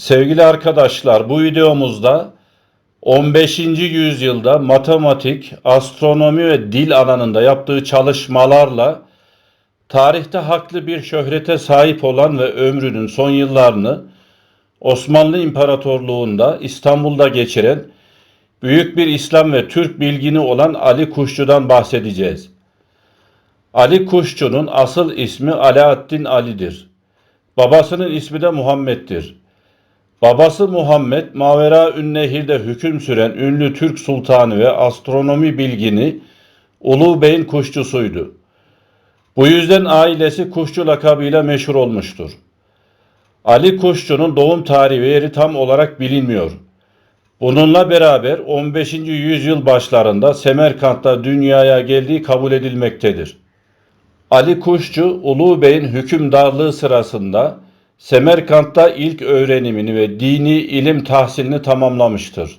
Sevgili arkadaşlar bu videomuzda 15. yüzyılda matematik, astronomi ve dil alanında yaptığı çalışmalarla tarihte haklı bir şöhrete sahip olan ve ömrünün son yıllarını Osmanlı İmparatorluğu'nda İstanbul'da geçiren büyük bir İslam ve Türk bilgini olan Ali Kuşçu'dan bahsedeceğiz. Ali Kuşçu'nun asıl ismi Alaaddin Ali'dir. Babasının ismi de Muhammed'dir. Babası Muhammed, Mavera Ünnehir'de hüküm süren ünlü Türk sultanı ve astronomi bilgini Ulu Bey'in kuşçusuydu. Bu yüzden ailesi kuşçu lakabıyla meşhur olmuştur. Ali Kuşçu'nun doğum tarihi ve yeri tam olarak bilinmiyor. Bununla beraber 15. yüzyıl başlarında Semerkant'ta dünyaya geldiği kabul edilmektedir. Ali Kuşçu, Ulu Bey'in hükümdarlığı sırasında Semerkant'ta ilk öğrenimini ve dini ilim tahsilini tamamlamıştır.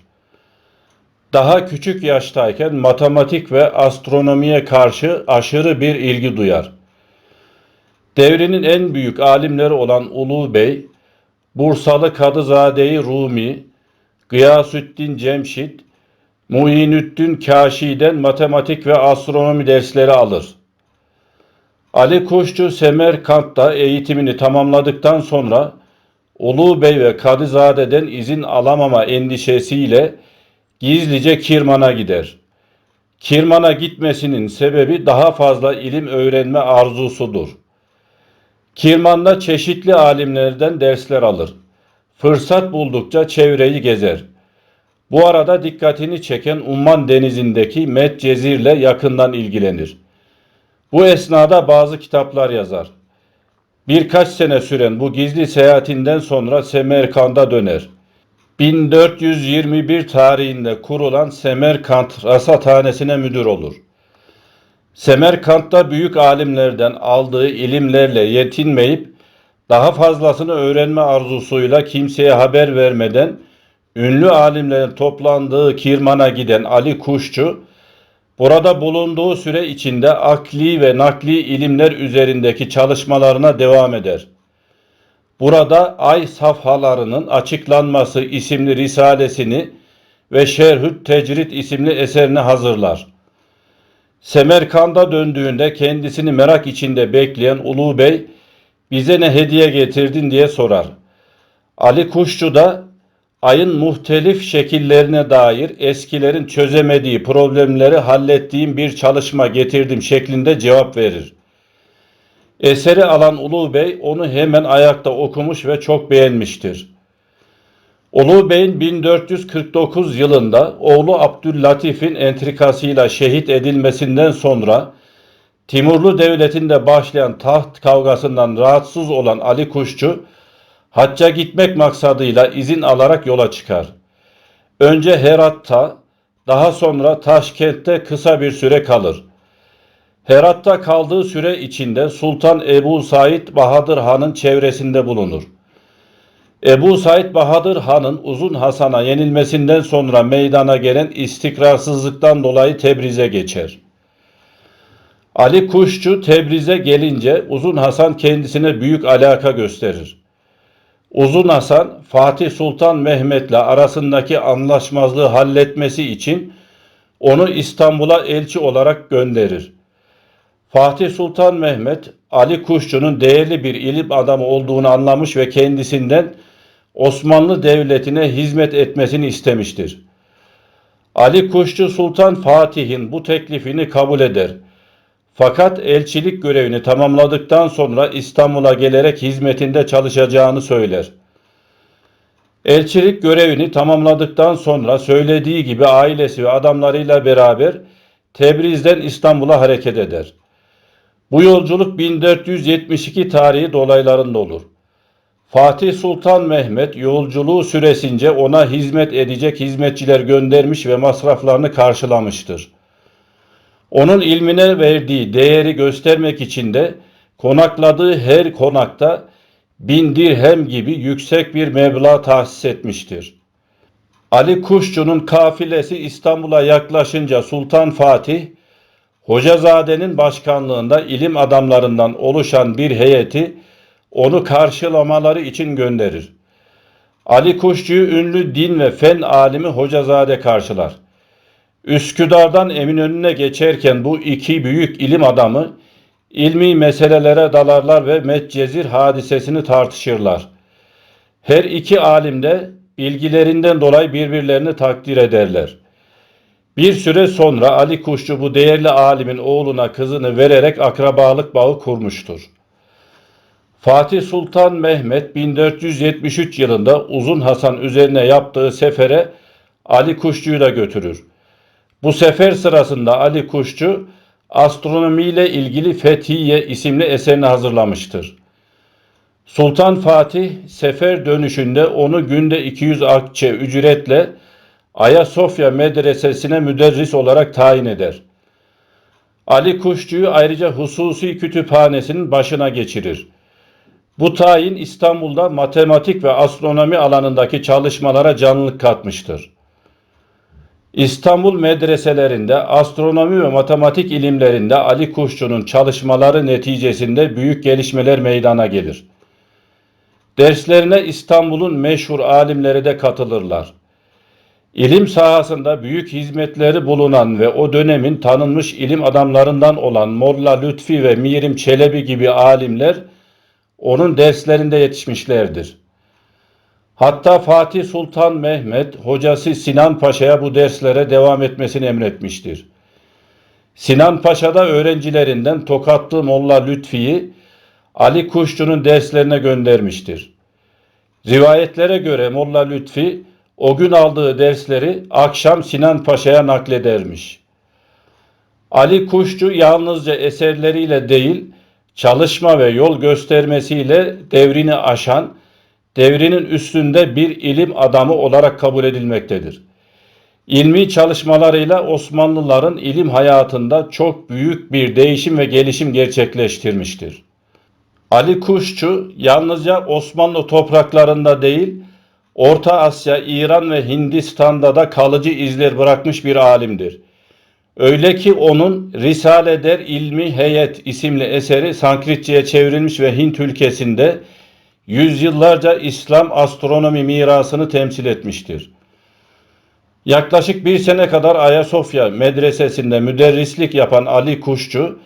Daha küçük yaştayken matematik ve astronomiye karşı aşırı bir ilgi duyar. Devrinin en büyük alimleri olan Ulu Bey, Bursalı Kadızade-i Rumi, Gıyasüddin Cemşit, Muhinüddin Kaşi'den matematik ve astronomi dersleri alır. Ali Kuşçu Semerkant'ta eğitimini tamamladıktan sonra Ulu Bey ve Kadızade'den izin alamama endişesiyle gizlice Kirman'a gider. Kirman'a gitmesinin sebebi daha fazla ilim öğrenme arzusudur. Kirman'da çeşitli alimlerden dersler alır. Fırsat buldukça çevreyi gezer. Bu arada dikkatini çeken Umman denizindeki Medcezir'le yakından ilgilenir. Bu esnada bazı kitaplar yazar. Birkaç sene süren bu gizli seyahatinden sonra Semerkant'a döner. 1421 tarihinde kurulan Semerkant Rasathanesi'ne müdür olur. Semerkant'ta büyük alimlerden aldığı ilimlerle yetinmeyip daha fazlasını öğrenme arzusuyla kimseye haber vermeden ünlü alimlerin toplandığı Kirman'a giden Ali Kuşçu Burada bulunduğu süre içinde akli ve nakli ilimler üzerindeki çalışmalarına devam eder. Burada Ay Safhalarının Açıklanması isimli risalesini ve Şerhü't Tecrid isimli eserini hazırlar. Semerkand'a döndüğünde kendisini merak içinde bekleyen Ulu Bey bize ne hediye getirdin diye sorar. Ali Kuşçu da ayın muhtelif şekillerine dair eskilerin çözemediği problemleri hallettiğim bir çalışma getirdim şeklinde cevap verir. Eseri alan Ulu Bey onu hemen ayakta okumuş ve çok beğenmiştir. Ulu Bey'in 1449 yılında oğlu Abdüllatif'in entrikasıyla şehit edilmesinden sonra Timurlu Devleti'nde başlayan taht kavgasından rahatsız olan Ali Kuşçu hacca gitmek maksadıyla izin alarak yola çıkar. Önce Herat'ta, daha sonra Taşkent'te kısa bir süre kalır. Herat'ta kaldığı süre içinde Sultan Ebu Said Bahadır Han'ın çevresinde bulunur. Ebu Said Bahadır Han'ın Uzun Hasan'a yenilmesinden sonra meydana gelen istikrarsızlıktan dolayı Tebriz'e geçer. Ali Kuşçu Tebriz'e gelince Uzun Hasan kendisine büyük alaka gösterir. Uzun Hasan Fatih Sultan Mehmet'le arasındaki anlaşmazlığı halletmesi için onu İstanbul'a elçi olarak gönderir. Fatih Sultan Mehmet Ali Kuşçu'nun değerli bir ilim adamı olduğunu anlamış ve kendisinden Osmanlı Devleti'ne hizmet etmesini istemiştir. Ali Kuşçu Sultan Fatih'in bu teklifini kabul eder. Fakat elçilik görevini tamamladıktan sonra İstanbul'a gelerek hizmetinde çalışacağını söyler. Elçilik görevini tamamladıktan sonra söylediği gibi ailesi ve adamlarıyla beraber Tebriz'den İstanbul'a hareket eder. Bu yolculuk 1472 tarihi dolaylarında olur. Fatih Sultan Mehmet yolculuğu süresince ona hizmet edecek hizmetçiler göndermiş ve masraflarını karşılamıştır. Onun ilmine verdiği değeri göstermek için de konakladığı her konakta bin dirhem gibi yüksek bir meblağ tahsis etmiştir. Ali Kuşçu'nun kafilesi İstanbul'a yaklaşınca Sultan Fatih, Hocazade'nin başkanlığında ilim adamlarından oluşan bir heyeti onu karşılamaları için gönderir. Ali Kuşçu'yu ünlü din ve fen alimi Hocazade karşılar. Üsküdar'dan Eminönü'ne geçerken bu iki büyük ilim adamı ilmi meselelere dalarlar ve Medcezir hadisesini tartışırlar. Her iki alim de bilgilerinden dolayı birbirlerini takdir ederler. Bir süre sonra Ali Kuşçu bu değerli alimin oğluna kızını vererek akrabalık bağı kurmuştur. Fatih Sultan Mehmet 1473 yılında Uzun Hasan üzerine yaptığı sefere Ali Kuşçu'yu da götürür. Bu sefer sırasında Ali Kuşçu astronomiyle ilgili Fethiye isimli eserini hazırlamıştır. Sultan Fatih sefer dönüşünde onu günde 200 akçe ücretle Ayasofya medresesine müderris olarak tayin eder. Ali Kuşçu'yu ayrıca hususi kütüphanesinin başına geçirir. Bu tayin İstanbul'da matematik ve astronomi alanındaki çalışmalara canlılık katmıştır. İstanbul medreselerinde astronomi ve matematik ilimlerinde Ali Kuşçu'nun çalışmaları neticesinde büyük gelişmeler meydana gelir. Derslerine İstanbul'un meşhur alimleri de katılırlar. İlim sahasında büyük hizmetleri bulunan ve o dönemin tanınmış ilim adamlarından olan Molla Lütfi ve Mirim Çelebi gibi alimler onun derslerinde yetişmişlerdir. Hatta Fatih Sultan Mehmet hocası Sinan Paşa'ya bu derslere devam etmesini emretmiştir. Sinan Paşa da öğrencilerinden Tokatlı Molla Lütfi'yi Ali Kuşçu'nun derslerine göndermiştir. Rivayetlere göre Molla Lütfi o gün aldığı dersleri akşam Sinan Paşa'ya nakledermiş. Ali Kuşçu yalnızca eserleriyle değil, çalışma ve yol göstermesiyle devrini aşan, devrinin üstünde bir ilim adamı olarak kabul edilmektedir. İlmi çalışmalarıyla Osmanlıların ilim hayatında çok büyük bir değişim ve gelişim gerçekleştirmiştir. Ali Kuşçu yalnızca Osmanlı topraklarında değil, Orta Asya, İran ve Hindistan'da da kalıcı izler bırakmış bir alimdir. Öyle ki onun Risale der İlmi Heyet isimli eseri Sanskritçe'ye çevrilmiş ve Hint ülkesinde yüzyıllarca İslam astronomi mirasını temsil etmiştir. Yaklaşık bir sene kadar Ayasofya medresesinde müderrislik yapan Ali Kuşçu,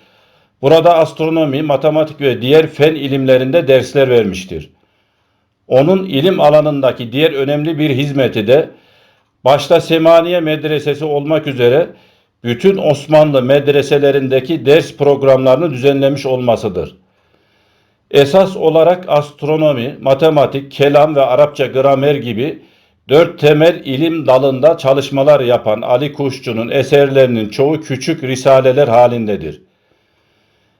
burada astronomi, matematik ve diğer fen ilimlerinde dersler vermiştir. Onun ilim alanındaki diğer önemli bir hizmeti de başta Semaniye Medresesi olmak üzere bütün Osmanlı medreselerindeki ders programlarını düzenlemiş olmasıdır. Esas olarak astronomi, matematik, kelam ve Arapça gramer gibi dört temel ilim dalında çalışmalar yapan Ali Kuşçu'nun eserlerinin çoğu küçük risaleler halindedir.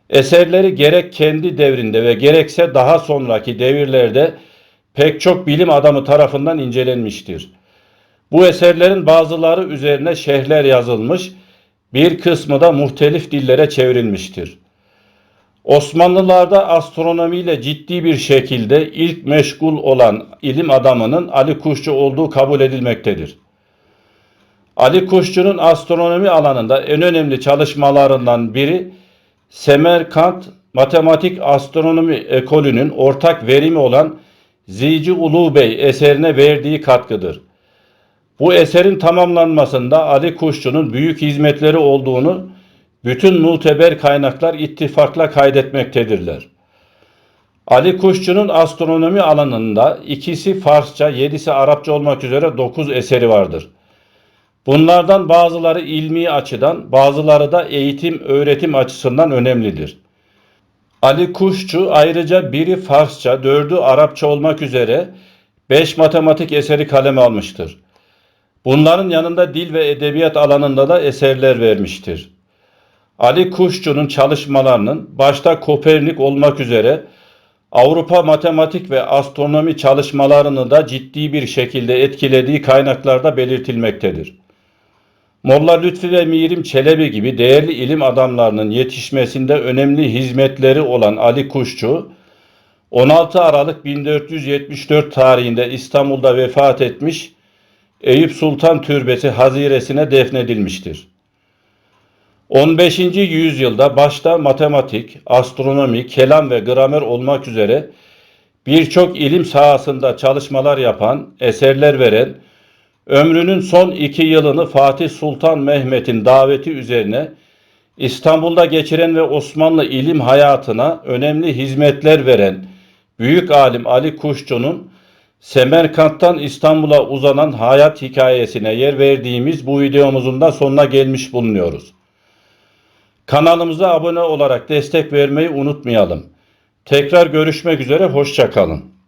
Eserleri gerek kendi devrinde ve gerekse daha sonraki devirlerde pek çok bilim adamı tarafından incelenmiştir. Bu eserlerin bazıları üzerine şerhler yazılmış, bir kısmı da muhtelif dillere çevrilmiştir. Osmanlılarda astronomiyle ciddi bir şekilde ilk meşgul olan ilim adamının Ali Kuşçu olduğu kabul edilmektedir. Ali Kuşçu'nun astronomi alanında en önemli çalışmalarından biri Semerkant Matematik Astronomi Ekolü'nün ortak verimi olan Zici Ulu Bey eserine verdiği katkıdır. Bu eserin tamamlanmasında Ali Kuşçu'nun büyük hizmetleri olduğunu bütün muteber kaynaklar ittifakla kaydetmektedirler. Ali Kuşçu'nun astronomi alanında ikisi Farsça, yedisi Arapça olmak üzere dokuz eseri vardır. Bunlardan bazıları ilmi açıdan, bazıları da eğitim, öğretim açısından önemlidir. Ali Kuşçu ayrıca biri Farsça, dördü Arapça olmak üzere beş matematik eseri kaleme almıştır. Bunların yanında dil ve edebiyat alanında da eserler vermiştir. Ali Kuşçu'nun çalışmalarının başta Kopernik olmak üzere Avrupa matematik ve astronomi çalışmalarını da ciddi bir şekilde etkilediği kaynaklarda belirtilmektedir. Molla Lütfi ve Mirim Çelebi gibi değerli ilim adamlarının yetişmesinde önemli hizmetleri olan Ali Kuşçu, 16 Aralık 1474 tarihinde İstanbul'da vefat etmiş, Eyüp Sultan Türbesi haziresine defnedilmiştir. 15. yüzyılda başta matematik, astronomi, kelam ve gramer olmak üzere birçok ilim sahasında çalışmalar yapan, eserler veren, ömrünün son iki yılını Fatih Sultan Mehmet'in daveti üzerine İstanbul'da geçiren ve Osmanlı ilim hayatına önemli hizmetler veren büyük alim Ali Kuşçu'nun Semerkant'tan İstanbul'a uzanan hayat hikayesine yer verdiğimiz bu videomuzun da sonuna gelmiş bulunuyoruz. Kanalımıza abone olarak destek vermeyi unutmayalım. Tekrar görüşmek üzere, hoşçakalın.